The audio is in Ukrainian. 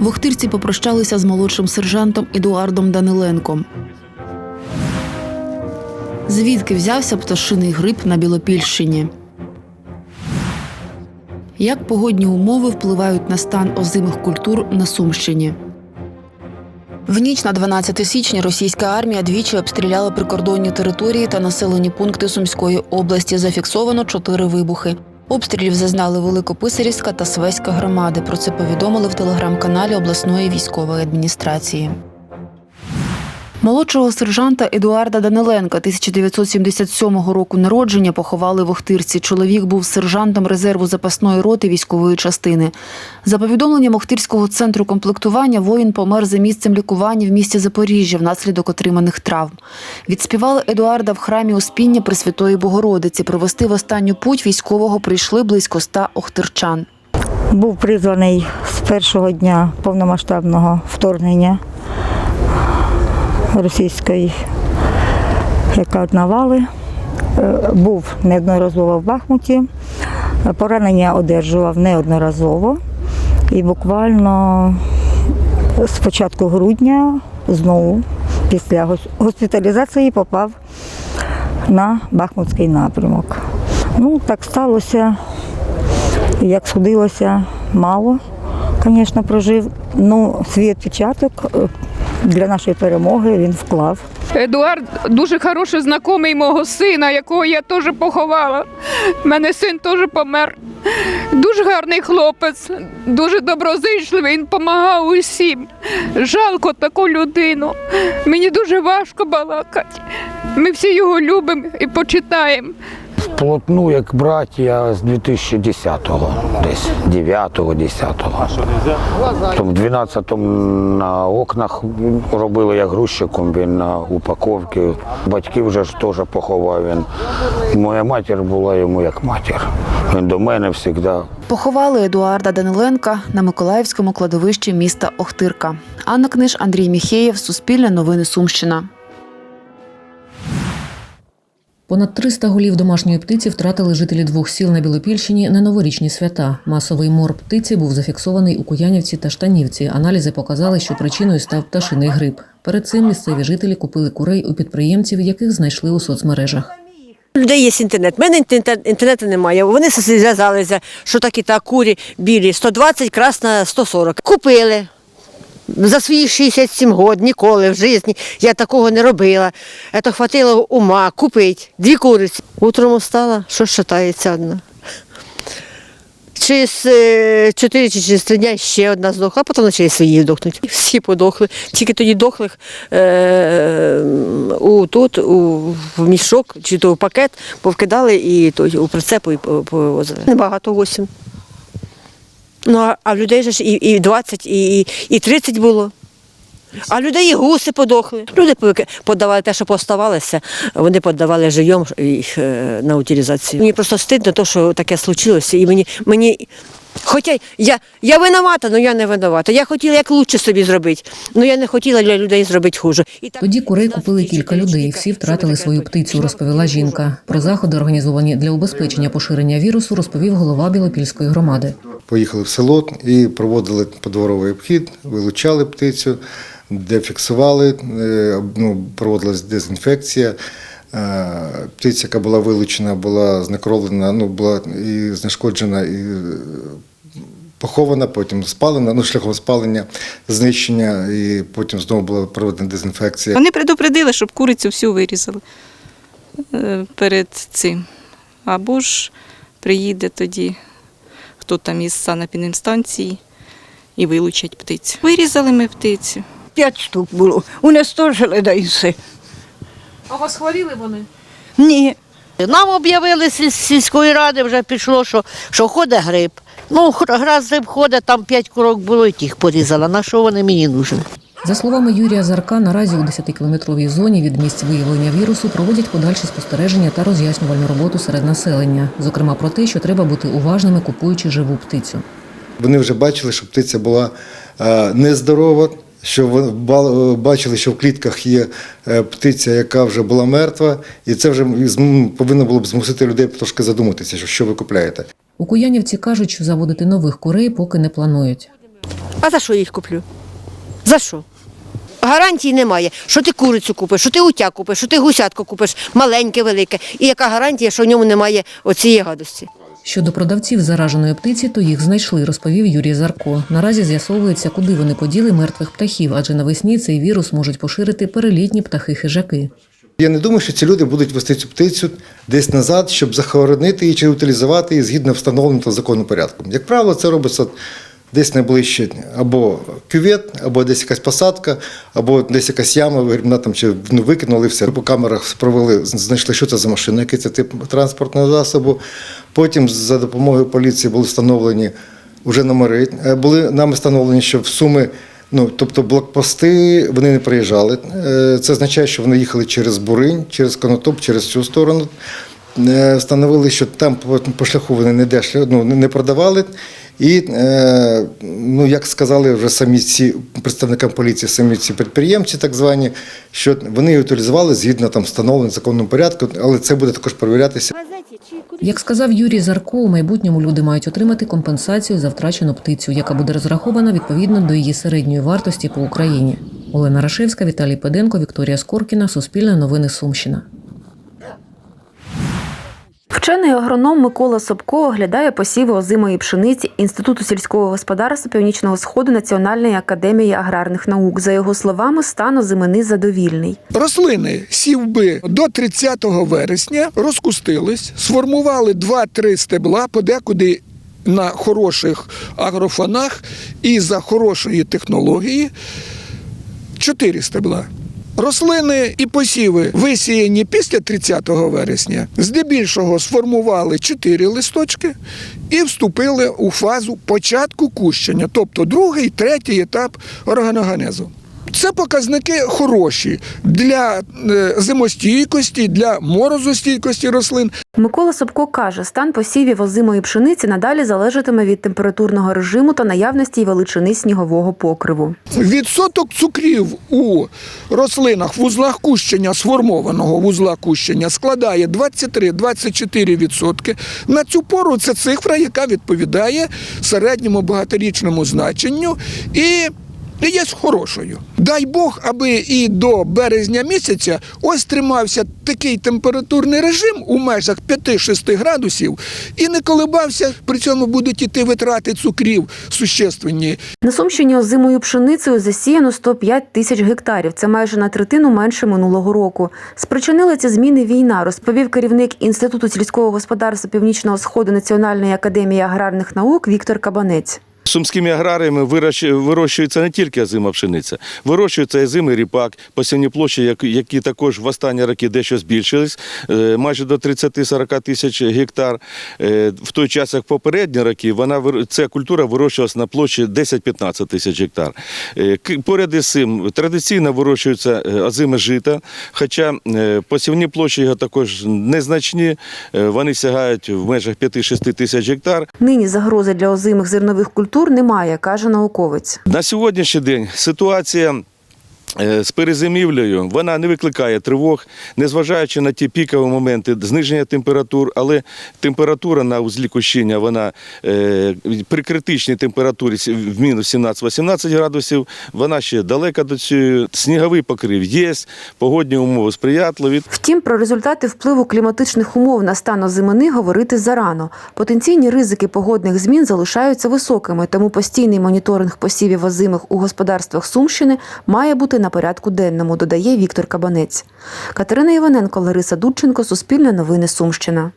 В попрощалися з молодшим сержантом Едуардом Даниленком. Звідки взявся пташиний гриб на Білопільщині? Як погодні умови впливають на стан озимих культур на Сумщині? В ніч на 12 січня російська армія двічі обстріляла прикордонні території та населені пункти Сумської області. Зафіксовано чотири вибухи. Обстрілів зазнали Великописарівська та Свеська громади. Про це повідомили в телеграм-каналі обласної військової адміністрації. Молодшого сержанта Едуарда Даниленка 1977 року народження поховали в Охтирці. Чоловік був сержантом резерву запасної роти військової частини. За повідомленням Охтирського центру комплектування, воїн помер за місцем лікування в місті Запоріжжя внаслідок отриманих травм. Відспівали Едуарда в храмі Успіння Пресвятої Богородиці. Провести в останню путь військового прийшли близько ста охтирчан. Був призваний з першого дня повномасштабного вторгнення російської, яка навали. Е, Був неодноразово в Бахмуті, поранення одержував неодноразово. І буквально з початку грудня знову після госпіталізації попав на Бахмутський напрямок. Ну, так сталося, як судилося, мало, звісно, прожив. Ну, свій відпечаток е, для нашої перемоги він вклав. Едуард дуже хороший знайомий мого сина, якого я теж поховала. У мене син теж помер. Дуже гарний хлопець, дуже доброзичливий, він допомагав усім. Жалко таку людину. Мені дуже важко балакати. Ми всі його любимо і почитаємо. Вплотну як браття з 2010-го, десь 9-го, 10-го. То в 12-му на окнах робили як грузчиком, він на упаковці. Батьків вже ж теж поховав він. Моя матір була йому як матір. Він до мене завжди Поховали Едуарда Даниленка на Миколаївському кладовищі міста Охтирка. Анна Книж, Андрій Міхеєв, Суспільне новини Сумщина. Понад 300 голів домашньої птиці втратили жителі двох сіл на Білопільщині на новорічні свята. Масовий мор птиці був зафіксований у Куянівці та Штанівці. Аналізи показали, що причиною став пташиний грип. Перед цим місцеві жителі купили курей у підприємців, яких знайшли у соцмережах. Людей є інтернет. У мене інтернет- інтернету немає. Вони зв'язалися, що такі та курі білі 120, красна 140. Купили. За свої 67 років ніколи в житті я такого не робила. Це хватило ума купити дві куриці. Утром встала, що шатається одна. Через е, 4 чи через 3 дня ще одна здохла, а потім через свої здохнуть. Всі подохли. Тільки тоді дохлих е, у, тут, у, в мішок чи то в пакет повкидали і той, у прицепу і по- Небагато гостям. Ну, а, в людей же ж і, і 20, і, і 30 було. А людей і гуси подохли. Люди подавали те, що поставалося, вони подавали живьом їх е, на утилізацію. Мені просто стидно, то, що таке случилося. І мені, мені Хоча я, я винувата, але я не винувата. Я хотіла як краще собі зробити, але я не хотіла для людей зробити хуже. І так- Тоді курей купили кілька людей. Всі втратили свою птицю, розповіла жінка. Про заходи, організовані для убезпечення поширення вірусу, розповів голова Білопільської громади. Поїхали в село і проводили подворовий обхід, вилучали птицю, де фіксували, е, ну, проводилась дезінфекція. Е, Птиця, яка була вилучена, була знекровлена, ну, була і знешкоджена, і похована, потім спалена, ну, шляхом спалення, знищення, і потім знову була проведена дезінфекція. Вони предупредили, щоб курицю всю вирізали е, перед цим. Або ж приїде тоді, хто там із санепідемстанції і вилучать птицю. Вирізали ми птицю. П'ять штук було. Унестожили, да і все. А вас хворіли вони? Ні. Нам об'явили з сільської ради, вже пішло, що, що ходить гриб. Ну, гра гриб ходить, там п'ять курок було, і тих порізала. На що вони мені нужні? За словами Юрія Зарка, наразі у 10-кілометровій зоні від місць виявлення вірусу проводять подальші спостереження та роз'яснювальну роботу серед населення, зокрема про те, що треба бути уважними, купуючи живу птицю. Вони вже бачили, що птиця була е, нездорова, що вони ба- бачили, що в клітках є е, птиця, яка вже була мертва, і це вже повинно було б змусити людей трошки задуматися, що, що ви купляєте. У Куянівці кажуть, що заводити нових курей поки не планують. А за що я їх куплю? За що? Гарантії немає. Що ти курицю купиш, що ти утя купиш, що ти гусятку купиш, маленьке, велике. І яка гарантія, що в ньому немає оцієї гадості? Щодо продавців зараженої птиці, то їх знайшли, розповів Юрій Зарко. Наразі з'ясовується, куди вони поділи мертвих птахів, адже навесні цей вірус можуть поширити перелітні птахи-хижаки. Я не думаю, що ці люди будуть вести цю птицю десь назад, щоб захоронити її чи утилізувати її згідно встановленого та порядку. Як правило, це робиться десь найближче або кювет, або десь якась посадка, або десь якась яма, вигрібна там чи ну, викинули все. По камерах провели, знайшли, що це за машина, який це тип транспортного засобу. Потім за допомогою поліції були встановлені вже номери. Е, Були нами встановлені, що в суми. Ну, тобто блокпости вони не приїжджали. Е, Це означає, що вони їхали через Буринь, через Конотоп, через цю сторону. Е, Встановили, що там по, шляху вони не дешли, ну, не продавали. І, е, ну, як сказали вже самі ці представникам поліції, самі ці підприємці, так звані, що вони її утилізували згідно там встановленим законним порядку, але це буде також перевірятися. Як сказав Юрій Зарко, у майбутньому люди мають отримати компенсацію за втрачену птицю, яка буде розрахована відповідно до її середньої вартості по Україні. Олена Рашевська, Віталій Педенко, Вікторія Скоркіна, Суспільне новини Сумщина. Вчений агроном Микола Собко оглядає посіви озимої пшениці Інституту сільського господарства Північного Сходу Національної академії аграрних наук. За його словами, стан озимини задовільний. Рослини сівби до 30 вересня розкустились, сформували 2-3 стебла, подекуди на хороших агрофонах і за хорошої технології 4 стебла. Рослини і посіви висіяні після 30 вересня, здебільшого сформували 4 листочки і вступили у фазу початку кущення, тобто другий, третій етап органогенезу. Це показники хороші для е, зимостійкості, для морозостійкості рослин. Микола Собко каже, стан посівів озимої пшениці надалі залежатиме від температурного режиму та наявності й величини снігового покриву. Відсоток цукрів у рослинах в узлах кущення, сформованого вузла кущення, складає 23-24%. На цю пору це цифра, яка відповідає середньому багаторічному значенню і і є хорошою. Дай Бог, аби і до березня місяця ось тримався такий температурний режим у межах 5-6 градусів і не колебався. При цьому будуть іти витрати цукрів существенні. На Сумщині озимою пшеницею засіяно 105 тисяч гектарів. Це майже на третину менше минулого року. Спричинила ці зміни війна, розповів керівник Інституту сільського господарства Північного Сходу Національної академії аграрних наук Віктор Кабанець. Сумськими аграріями вирощується не тільки озима пшениця, вирощується озимий ріпак, посівні площі, які- також в останні роки дещо збільшились, е, майже до 30-40 тисяч гектар. Е, В той час, як попередні роки, вона ця культура вирощувалась на площі 10-15 тисяч гектар. Е, Поряд із цим традиційно вирощується озиме жита, хоча посівні площі його також незначні, вони сягають в межах 5-6 тисяч гектар. Нині загрози для озимих зернових культур немає, каже науковець. На сьогоднішній день ситуація. Е, З перезимівлею вона не викликає тривог, незважаючи на ті пікові моменти зниження температур, але температура на узлі кущіння вона е, при критичній температурі в мінус 17-18 градусів, вона ще далека до цього. Сніговий покрив є, погодні умови сприятливі. Втім, про результати впливу кліматичних умов на стан озимини говорити зарано. Потенційні ризики погодних змін залишаються високими, тому постійний моніторинг посівів озимих у господарствах Сумщини має бути на порядку денному, додає Віктор Кабанець. Катерина Іваненко, Лариса Дудченко, Суспільне новини Сумщина.